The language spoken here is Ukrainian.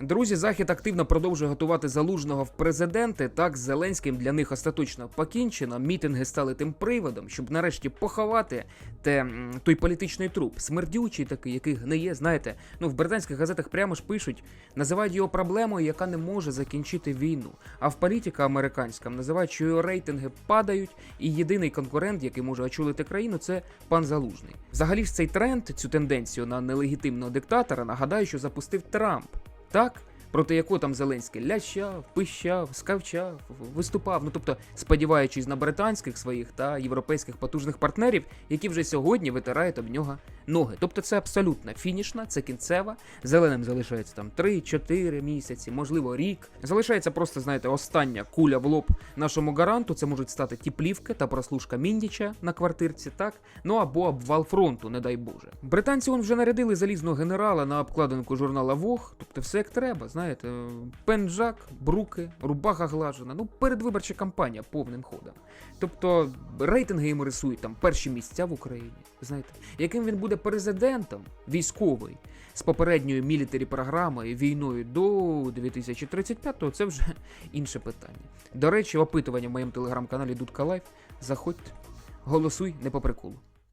Друзі, захід активно продовжує готувати залужного в президенти. Так, з Зеленським для них остаточно покінчено. Мітинги стали тим приводом, щоб нарешті поховати те, той політичний труп, смердючий такий, який гниє. Знаєте, ну в британських газетах прямо ж пишуть, називають його проблемою, яка не може закінчити війну. А в політика американська називають, що його рейтинги падають, і єдиний конкурент, який може очолити країну, це пан Залужний. Взагалі ж цей тренд, цю тенденцію на нелегітимного диктатора, нагадаю, що запустив Трамп. Так? Проти якого там Зеленський лящав, пищав, скавчав, виступав. Ну тобто, сподіваючись на британських своїх та європейських потужних партнерів, які вже сьогодні витирають об нього ноги. Тобто це абсолютно фінішна, це кінцева. Зеленим залишається там 3-4 місяці, можливо, рік. Залишається просто, знаєте, остання куля в лоб нашому гаранту. Це можуть стати ті плівки та прослушка Міндіча на квартирці, так? Ну або обвал фронту, не дай Боже. Британці он вже нарядили залізного генерала на обкладинку журнала Вог, тобто все як треба, знаєте, пенджак, бруки, рубаха глажена. Ну, передвиборча кампанія повним ходом. Тобто рейтинги йому рисують там перші місця в Україні. Знаєте, яким він буде президентом військовий з попередньою мілітарі програмою війною до 2035-го, це вже інше питання. До речі, опитування в моєму телеграм-каналі Дудка Лайф. Заходьте, голосуй не по приколу.